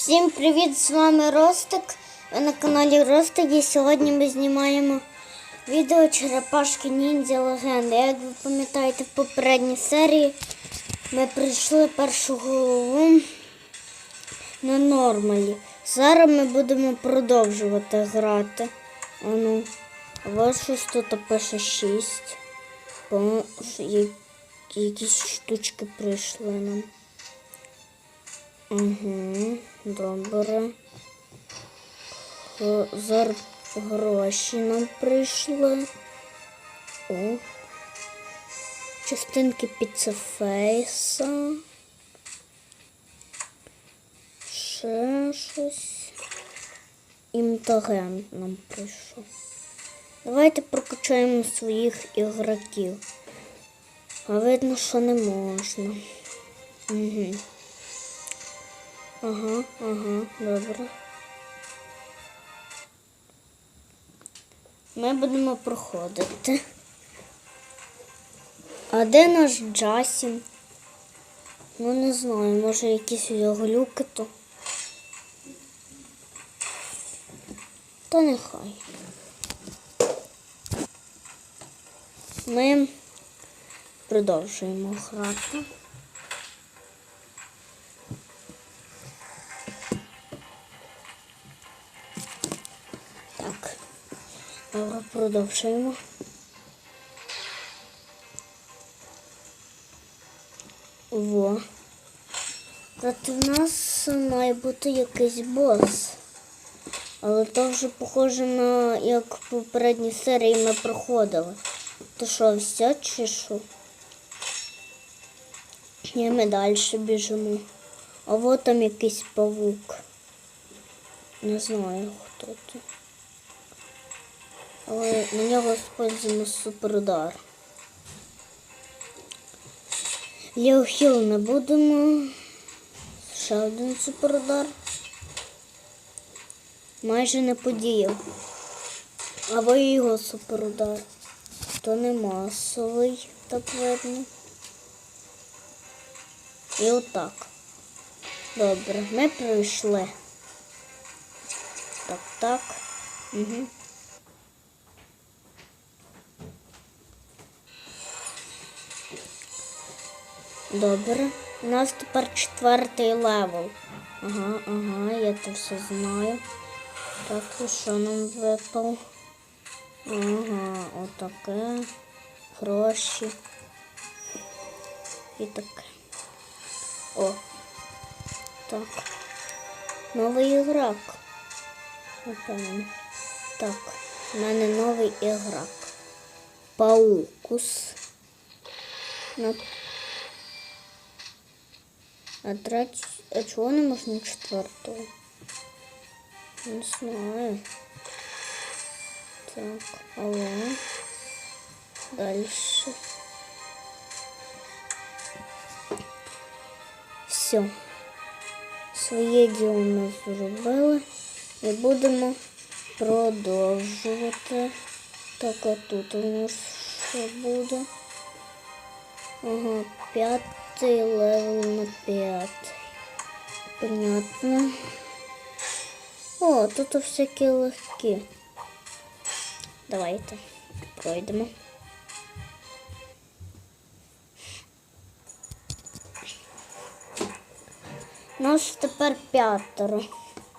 Всім привіт! З вами Ростик. Ви на каналі Ростик і сьогодні ми знімаємо відео Черепашки Ніндзя Легенди. Як ви пам'ятаєте в попередній серії ми прийшли першу голову на нормалі. Зараз ми будемо продовжувати грати. А ну, ось щось тут пише 6. По якісь штучки прийшли нам. Угу, добре. Г- Зараз гроші нам прийшли. О. Частинки піцефейса. Ще щось. Імтаген нам прийшов. Давайте прокачаємо своїх ігроків. А видно, що не можна. Угу. Ага, ага, добре. Ми будемо проходити. А де наш Джасін? Ну не знаю, може якісь у його глюки то. Та нехай. Ми продовжуємо грати. Добре, продовжуємо. Во. Проти нас має бути якийсь бос. Але то вже похоже на як в попередній серії ми проходили. То що, все чи що? Ні, ми далі біжимо. А от там якийсь павук. Не знаю, хто це. Але на нього спользуємо суперудар. Ліохіл не будемо. Ще один суперудар. Майже не подіяв. Або його суперудар. То не масовий, так видно. І отак. Добре, ми пройшли. Так, так. Угу. Добре. У нас тепер четвертий левел. Ага, ага, я це все знаю. Так, і що нам випало? Ага, отаке. Гроші. І таке. О. Так. Новий ігрок. Напевно. Так. У мене новий ігрок. Паукус. На а третій, а чого не можна четвертого? Не знаю. Так, алло. Дальше. Все. Своє діло ми зробили. І будемо продовжувати. Так, а тут у нас що буде? Ага, п'ятий левел на п'ятий. Понятно. О, тут всякі легкі. Давайте пройдемо. Нас тепер п'ятеро,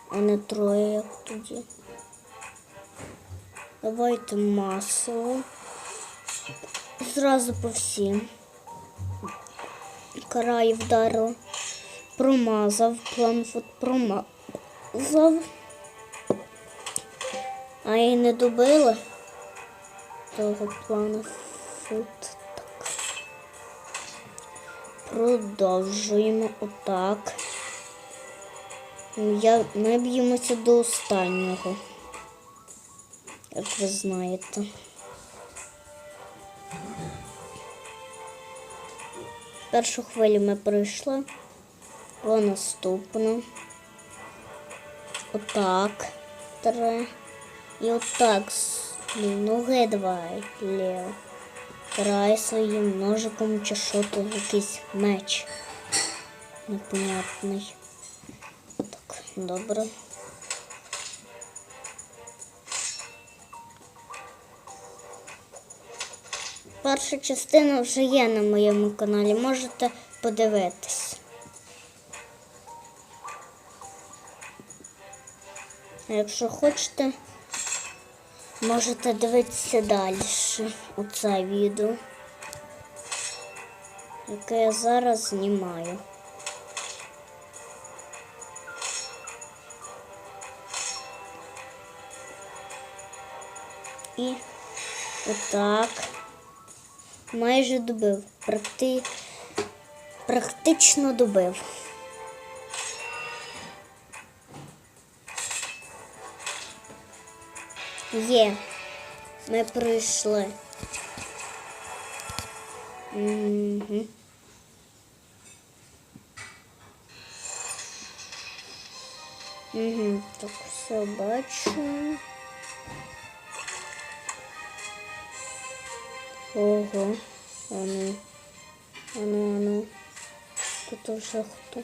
а не троє, як тоді. Давайте масово. Зразу по всім. Карай вдарив. Промазав. План от промазав. А і не добила того плану. Фут. Так. Продовжуємо отак. Я, ми б'ємося до останнього. Як ви знаєте. Першу хвилю ми пройшли. Про наступну. Отак. Три. І отак. Ноги давай. Лево. Грай своїм ножиком чи що то якийсь меч. Непонятний. Так. Добре. Перша частина вже є на моєму каналі, можете подивитись. А якщо хочете, можете дивитися далі оце відео, яке я зараз знімаю. І отак. Майже добив. Практи... Практично добив. Є. Ми пройшли. Угу. Угу. Так, все бачу. Ого. Ану. Ану, ану. Тут уже хто?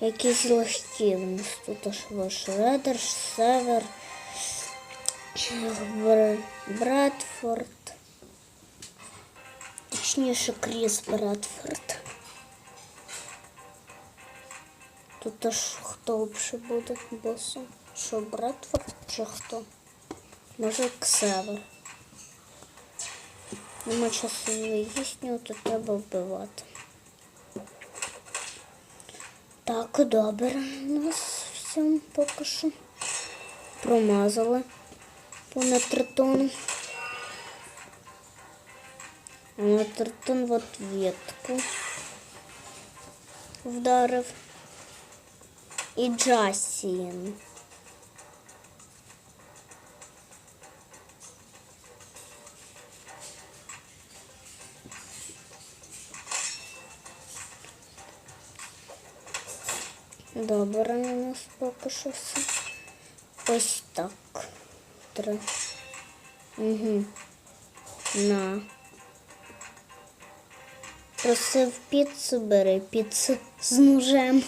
Якісь легкі тут аж ваш Редер, Север, Бр- Бредфорд. Точніше, Кріс Бредфорд. Тут аж хто взагалі буде босом? Що, Бредфорд чи хто? Може, Ксевер. Нема часу вияснювати, треба вбивати. Так, добре. У нас все поки що. Промазали понад тритону. А на тритон в ответку вдарив. І Джасін. Добре, у нас поки що все. Ось так. Три. Угу. На. Просив піцу, бери піцу з ножем.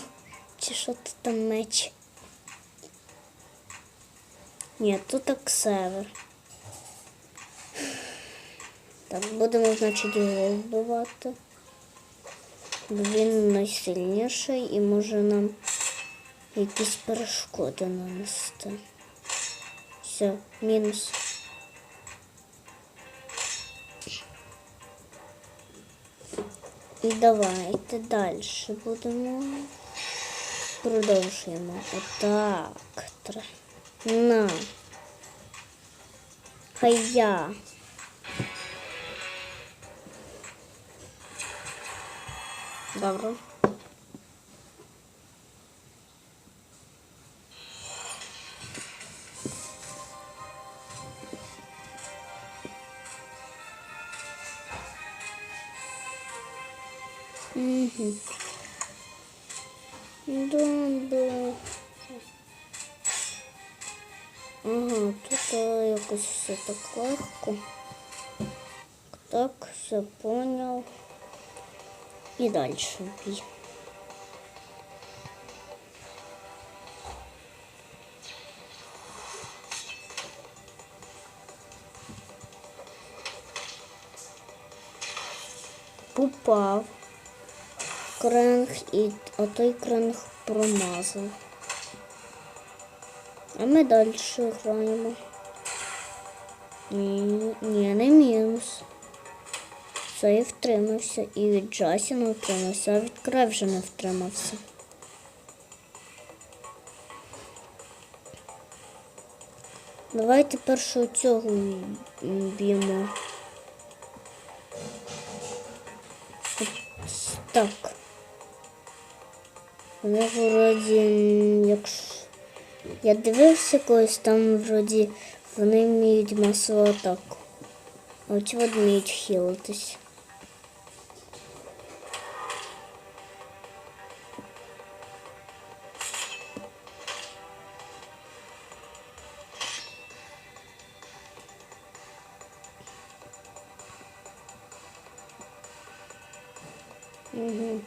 Чи що ти там меч? Ні, тут так север. Так, будемо, значить, його вбивати. Він найсильніший і може нам якісь перешкоди нанести. Все, мінус. І давайте далі будемо. Продовжуємо. Отак. Тр- На. Хай я. Добре. Угу. Добре. Ага, тут е, якось все так легко. Так, все понял. І далі бій. Попав Кренг і отой кренг промазав. А ми далі граємо. Ні, ні, не мінус. Все, і втримався. І від Джасіна втримався, а від край вже не втримався. Давайте першу цього б'ємо. Так. Вони вроді, м, якщо я дивився колись, там вроді вони вміють масову атаку. А от вміють хілитись. Угу.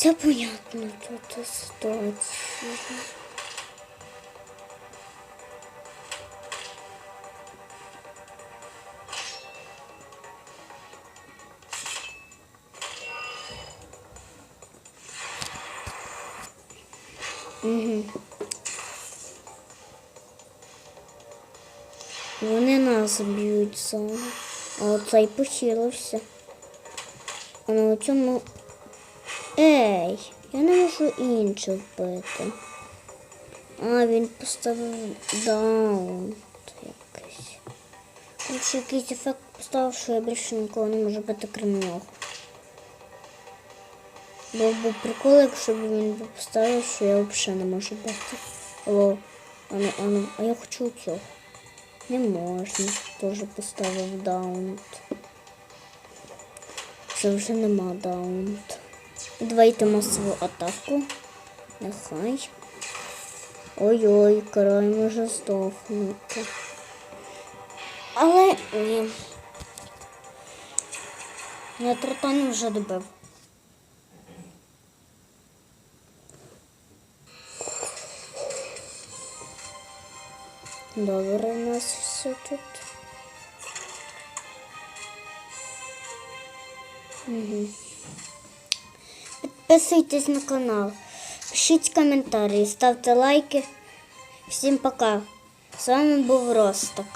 Все понятно тут ситуація. Угу. Вони нас б'ють саме. А оцей похилився. А на цьому. Ей, я не можу інше вбити. А, він поставив даун. Якийсь. Короче, якийсь ефект поставив, що я більше нікого не можу бити крім нього. Був би прикол, якщо б він поставив, що я взагалі не можу бити. Алло, а, ну, а, я хочу цього. Не можна. Теж поставив даунт. Це вже нема даунт. Давайте масову атаку. Нехай. Ой-ой, король може здохнути. Але ні. Я тритоні вже добив. Добре, у нас все тут. Угу. Підписуйтесь на канал, пишіть коментарі, ставте лайки. Всім пока. З вами був Росток.